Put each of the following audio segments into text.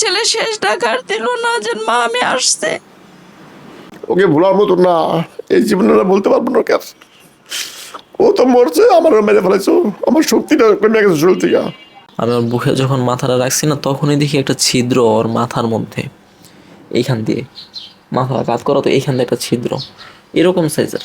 ছেলে শেষ ডাকার দিল না যে মা আমি আসছে। ওকে ভোলার মতো না এই জীবনে না বলতে পারব না কার ও তো মরছে আমারও মেরে ফেলেছো আমার শক্তিটা কমে গেছে শরীর থেকে। আমি ওর বুকে যখন মাথাটা রাখছি না তখনই দেখি একটা ছিদ্র ওর মাথার মধ্যে। এইখান দিয়ে মাথা কাত করা তো এইখান দিয়ে একটা ছিদ্র। এরকম সাইজের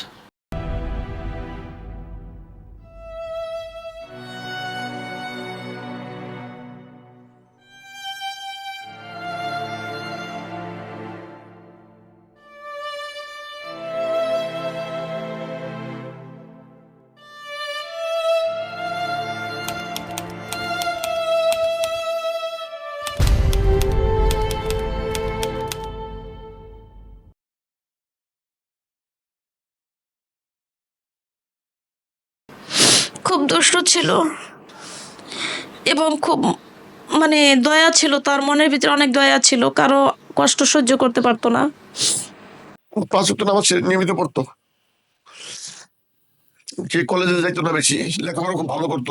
খুব দুষ্ট ছিল এবং খুব মানে দয়া ছিল তার মনের ভিতরে অনেক দয়া ছিল কারও কষ্ট সহ্য করতে পারতো না। পাঁচ তো নামাজ নিয়মিত পড়তো। যে কলেজে যাইতো না বেশি লেখাপড়া খুব ভালো করতো।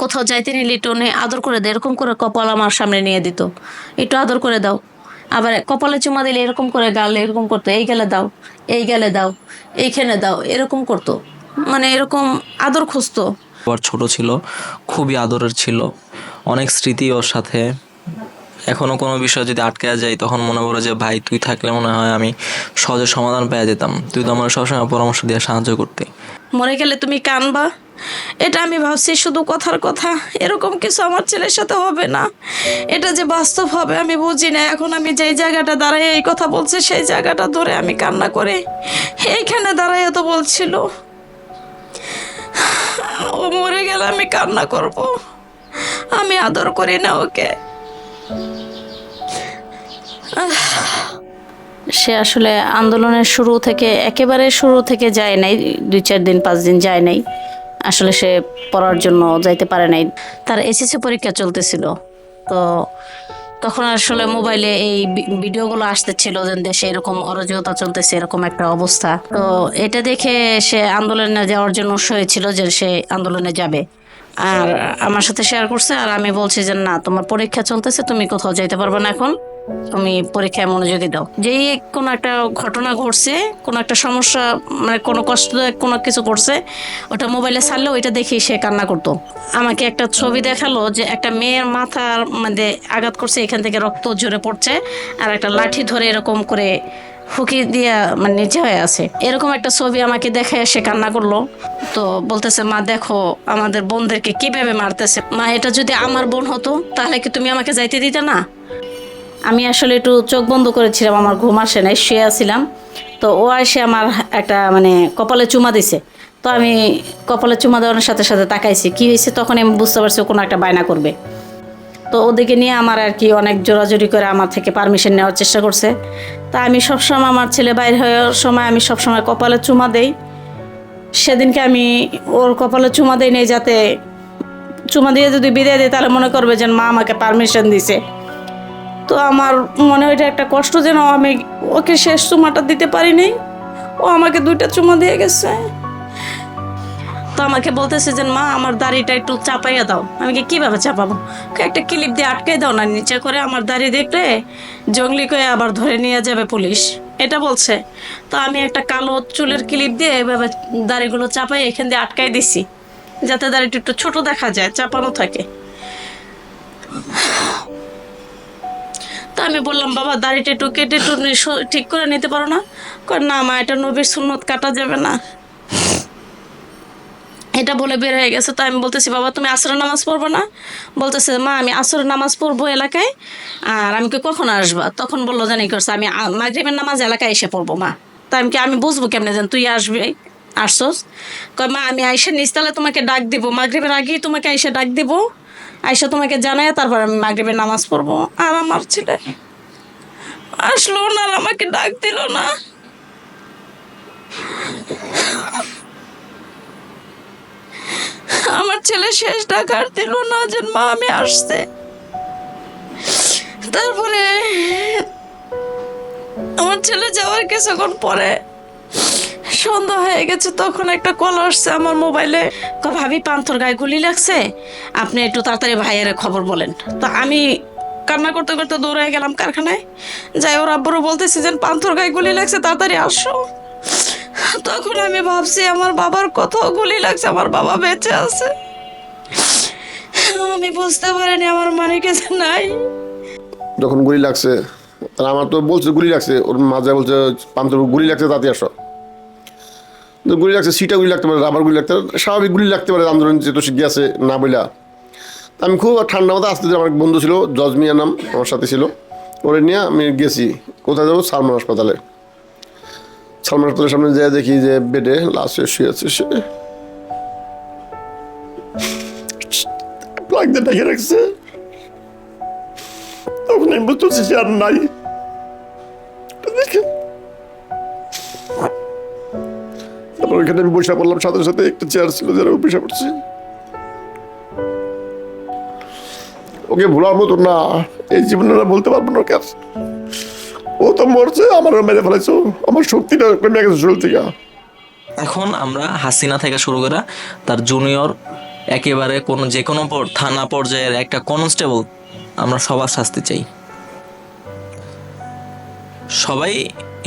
কোথাও যাইতে নিলে টোনে আদর করে দেয় এরকম করে কপাল আমার সামনে নিয়ে দিত। একটু আদর করে দাও। আবার কপালে চুমা দিলে এরকম করে গাল এরকম করতো এই গেলে দাও এই গেলে দাও এইখানে দাও এরকম করতো। মানে এরকম আদর খুঁজতো। আবার ছোট ছিল, খুবই আদরের ছিল। অনেক স্মৃতি ওর সাথে। এখনও কোনো বিষয় যদি আটকে যায়, তখন মনে পড়ে যে, ভাই, তুই থাকলে মনে হয় আমি সহজে সমাধান পেয়ে যেতাম। তুই তো আমার সবসময় পরামর্শ দিয়ে সাহায্য করতে। মরে গেলে তুমি কানবা। এটা আমি ভাবছি শুধু কথার কথা। এরকম কিছু আমার ছেলের সাথে হবে না। এটা যে বাস্তব হবে, আমি বুঝি না। এখন আমি যেই জায়গাটা দাঁড়াই এই কথা বলছে, সেই জায়গাটা ধরে আমি কান্না করে এইখানে দাঁড়াই তো বলছিল। ও মরে গেলে আমি কান্না করব। আমি আদর করি না ওকে। সে আসলে আন্দোলনের শুরু থেকে, একেবারে শুরু থেকে যায় নাই, দুই চার দিন, পাঁচ দিন যায় নাই। আসলে সে পড়ার জন্য যাইতে পারে নাই। তার এসএসসি পরীক্ষা চলতেছিল। তো তখন আসলে মোবাইলে এই ভিডিওগুলো আসতেছিল যে দেশে এরকম অরাজকতা চলতেছে, এরকম একটা অবস্থা। তো এটা দেখে সে আন্দোলনে যাওয়ার জন্য হয়েছিল যে সে আন্দোলনে যাবে। আর আমার সাথে শেয়ার করছে আর আমি বলছি যে, না, তোমার পরীক্ষা চলতেছে, তুমি কোথাও যাইতে পারবে না এখন। তুমি পরীক্ষায় মনোযোগী দাও। যেই কোনো একটা ঘটনা ঘটছে, কোনো একটা সমস্যা মানে কোনো কষ্ট, কোনো কিছু করছে ওটা মোবাইলে ছাড়লে ওইটা দেখি সে কান্না করতো। আমাকে একটা ছবি দেখাল যে একটা মেয়ের মাথার মধ্যে আঘাত করছে, এখান থেকে রক্ত ঝরে পড়ছে, আর একটা লাঠি ধরে এরকম করে ফুকি দিয়া মানে নিচে হয়ে আছে। এরকম একটা ছবি আমাকে দেখে সে কান্না করল। তো বলতেছে, মা, দেখো, আমাদের বোনদেরকে কীভাবে মারতেছে। মা, এটা যদি আমার বোন হতো, তাহলে কি তুমি আমাকে যাইতে দিতে না? আমি আসলে একটু চোখ বন্ধ করেছিলাম, আমার ঘুম আসে নাই, শুয়ে আছিলাম। তো ও এসে আমার একটা মানে কপালে চুমা দিছে। তো আমি কপালে চুমা দেওয়ার সাথে সাথে তাকাইছি, কি হয়েছে তখন আমি বুঝতে পারছি কোনো একটা বায়না করবে। তো ওদিকে নিয়ে আমার আর কি অনেক জোরাজোরি করে আমার থেকে পারমিশন নেওয়ার চেষ্টা করছে। তা আমি সবসময় আমার ছেলে বাইর হওয়ার সময় আমি সবসময় কপালে চুমা দেই। সেদিনকে আমি ওর কপালে চুমা দেই নেই যাতে, চুমা দিয়ে যদি বিদায় দিই তাহলে মনে করবে যে মা আমাকে পারমিশন দিছে। তো আমার মনে হয় এটা একটা কষ্ট যেন আমি ওকে শেষ চুমাটা দিতে পারিনি। ও আমাকে দুইটা চুমা দিয়ে গেছে। তো আমাকে বলতেছে যে, মা, আমার দাড়িটা একটু চাপাইয়া দাও। আমি কি কীভাবে চাপাবো? একটা ক্লিপ দিয়ে আটকে দাও না, নিচে করে আমার দাড়ি দেখলে জঙ্গলি করে আবার ধরে নিয়ে যাবে পুলিশ। এটা বলছে। তো আমি একটা কালো চুলের ক্লিপ দিয়ে এভাবে দাড়িগুলো চাপাই এখান দিয়ে আটকাই দিছি, যাতে দাড়িটা একটু ছোট দেখা যায়, চাপানো থাকে। আমি বললাম, বাবা, দাড়িটা একটু কেটে একটু ঠিক করে নিতে পারো না? না মা, এটা নবীর সুন্নত, কাটা যাবে না। এটা বলে বের হয়ে গেছে। তো আমি বলতেছি, বাবা, তুমি আসরের নামাজ পড়ব না? বলতেছে, মা, আমি আসরের নামাজ পড়ব এলাকায়, আর আমি কি কখন আসবা? তখন বলল, জানি করছে? আমি মাগরিবের নামাজ এলাকায় এসে পড়ব, মা। তা আমি কি, আমি বুঝব কেমনে যেন? তুই আসবি, আসছস? কয়, মা, আমি আইসা তাহলে তোমাকে ডাক দিব, মাগরিবের আগেই তোমাকে আইসা ডাক দিব। আইসা তোমাকে জানায় তারপর আমি মাগরিবের নামাজ পড়ব। আর আমার ছেলে আসলো না আর আমাকে ডাক দিল না। আমার ছেলে শেষ ডাকার দিল না যে মা আমি আসছে। তারপরে আমার ছেলে যাওয়ার কিছুক্ষণ পরে সন্ধ্যা হয়ে গেছে, তখন একটা কল আসছে আমার মোবাইলে ভাবি, পান্থর গায়ে গুলি লাগছে? আপনি একটু তাড়াতাড়ি ভাইয়ের খবর বলেন। তো আমি কান্না করতে করতে দৌড়ে গেলাম কারখানায়। যাই ওর আব্বুরও বলতেছি যে পান্থর গায়ে গুলি লাগছে, তাড়াতাড়ি আসো। তখন আমি ভাবছি, আমার বাবার কত গুলি লাগছে, আমার বাবা বেঁচে আছে। আমি বুঝতে পারিনি আমার মানে কিছু নাই। যখন গুলি লাগছে আমার তো বলছে গুলি লাগছে, ওর মাঝে বলছে পান্তর গুলি লাগছে তাতে আসো। গুলি লাগছে, সিটা গুলি লাগতে পারে, রাবার গুলি লাগতে পারে, স্বাভাবিক গুলি লাগতে পারে, আন্দোলন যেহেতু শিখে আছে, না বইলা। আমি খুব ঠান্ডা মাথায় আসতে আমার বন্ধু ছিল জজ মিয়া নাম, আমার সাথে ছিল। ওরে নিয়ে আমি গেছি, কোথায় যাব? সালমান হাসপাতালে। সালমান হাসপাতালের সামনে যেয়ে দেখি যে বেডে লাশে শুয়ে আছে, সে লাগ দিয়ে ডেকে রাখছে। তখন আমি বুঝতেছি সে আর নাই। ওইখানে আমি বসে পড়লাম, সাথে সাথে একটা চেয়ার ছিল যারা বসে ওকে ভোলার মতো না, এই জীবনে বলতে পারব না কার ও তো মরছে আমারও মেরে ফেলেছো আমার শক্তিটা কমে গেছে এখন আমরা হাসিনা থেকে শুরু করে তার জুনিয়র একেবারে কোনো যে কোনো থানা পর্যায়ের একটা কনস্টেবল আমরা সবার শাস্তি চাই। সবাই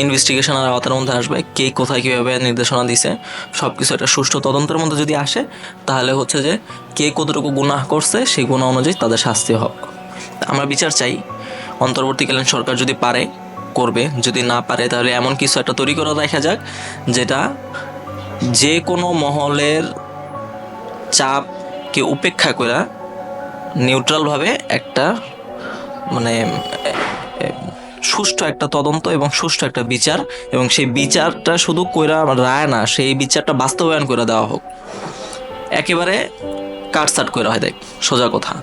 ইনভেস্টিগেশনের আওতার মধ্যে আসবে, কে কোথায় কীভাবে নির্দেশনা দিছে সব কিছু একটা সুষ্ঠু তদন্তের মধ্যে যদি আসে, তাহলে হচ্ছে যে কে কতটুকু গুনাহ করছে, সেই গুণা অনুযায়ী তাদের শাস্তি হোক। আমরা বিচার চাই, অন্তর্বর্তীকালীন সরকার যদি পারে, করবে, যদি না পারে, তাহলে এমন কিছু একটা তৈরি করে দেখা যাক, যেটা যে কোনো মহলের চাপকে উপেক্ষা করে নিউট্রালভাবে একটা মানে সুষ্ঠু একটা তদন্ত এবং সুষ্ঠু একটা বিচার, এবং সেই বিচারটা শুধু কইরা রায় না, সেই বিচারটা বাস্তবায়ন করে দেওয়া হোক। একেবারে কাটসাট করে হয় দেখ, সোজা কথা।